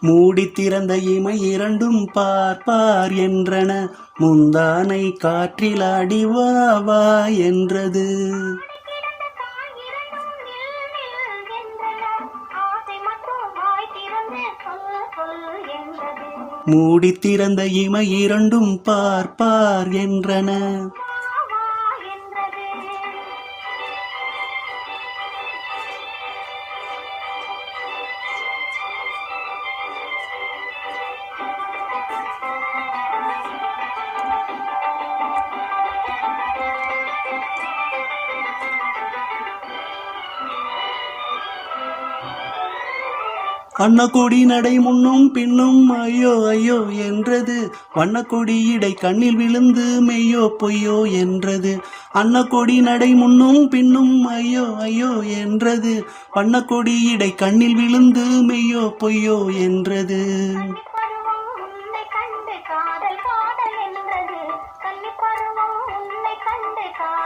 மூடி திறந்த இமை இரண்டும் பார்ப்பார் என்றன. முந்தானை காற்றில் அடி வா வா என்றது. என்றது மூடி திறந்த இமை இரண்டும் பார்ப்பார் என்றன. வண்ணக்கொடி நடை முன்னும் பின்னும் ஐயோ ஐயோ என்றது. வண்ணக்கொடி இடை கண்ணில் விழுந்து மெய்யோ பொய்யோ என்றது. அன்னக்கொடி நடை முன்னும் பின்னும் ஐயோ ஐயோ என்றது. வண்ணக்கொடி இடை கண்ணில் விழுந்து மெய்யோ பொய்யோ என்றது. காதல் காதல் என்றது. பருவம் உன்னை கண்டு காதல்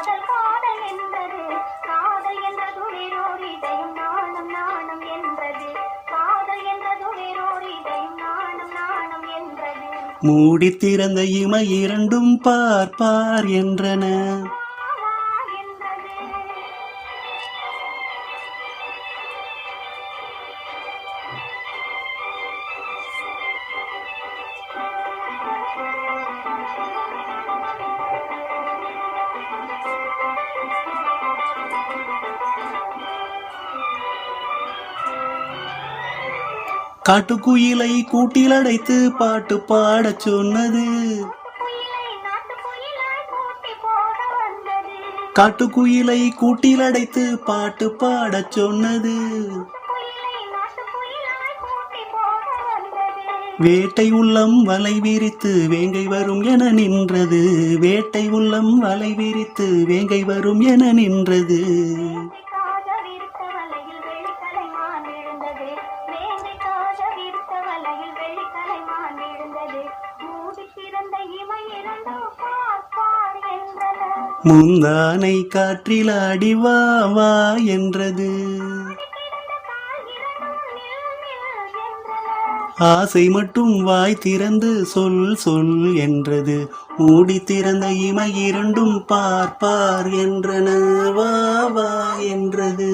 மூடி திறந்த இமை இரண்டும் பார்ப்பார் என்றன. காட்டுக்குயிலை கூட்டில் அடைத்து பாட்டு பாடச் சொன்னது. காட்டுக்குயிலை கூட்டில் அடைத்து பாட்டு பாடச் சொன்னது. வேட்டை உள்ளம் வலை விரித்து வேங்கை வரும் என நின்றது. வேட்டை உள்ளம் வலை விரித்து வேங்கை வரும் என நின்றது. முந்தானை காற்றில் அடி வா வா என்றது. ஆசை மட்டும் வாய் திறந்து சொல் சொல் என்றது. மூடி திறந்த இமை இரண்டும் பார்ப்பார் என்றன வா வா என்றது.